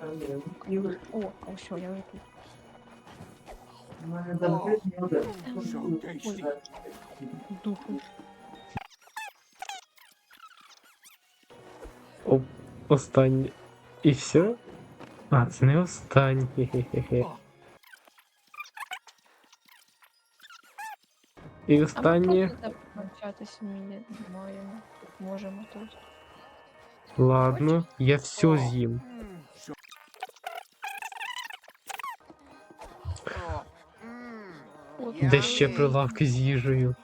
О, а що, я тут. Духу. О, останнє. І все? А, це не останнє. Хе-хе-хе. І А останнє. ми просто навчатися вміє маємо. Можемо тут. Ладно, я все з'їм. Де ще прилавки з їжею?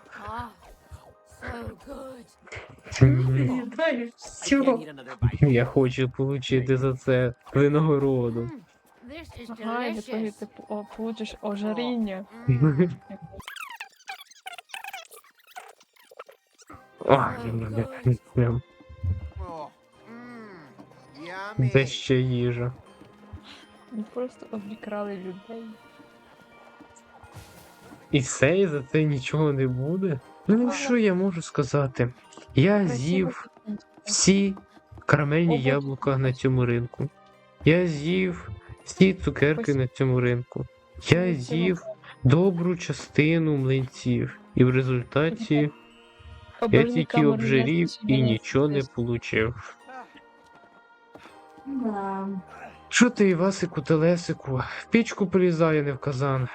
Я хочу отримати за це винагороду. Ага, і в ти о, получиш ожиріння. Прям. Де ще їжа? Ми просто обікрали людей. І все, і за це нічого не буде? Ну що я можу сказати? Я з'їв всі карамельні яблука на цьому ринку. Я з'їв всі цукерки на цьому ринку. Я з'їв добру частину млинців. І в результаті я тільки обжирів і нічого не получив. Що ти, Івасику Телесику? В пічку полізає, не в казан.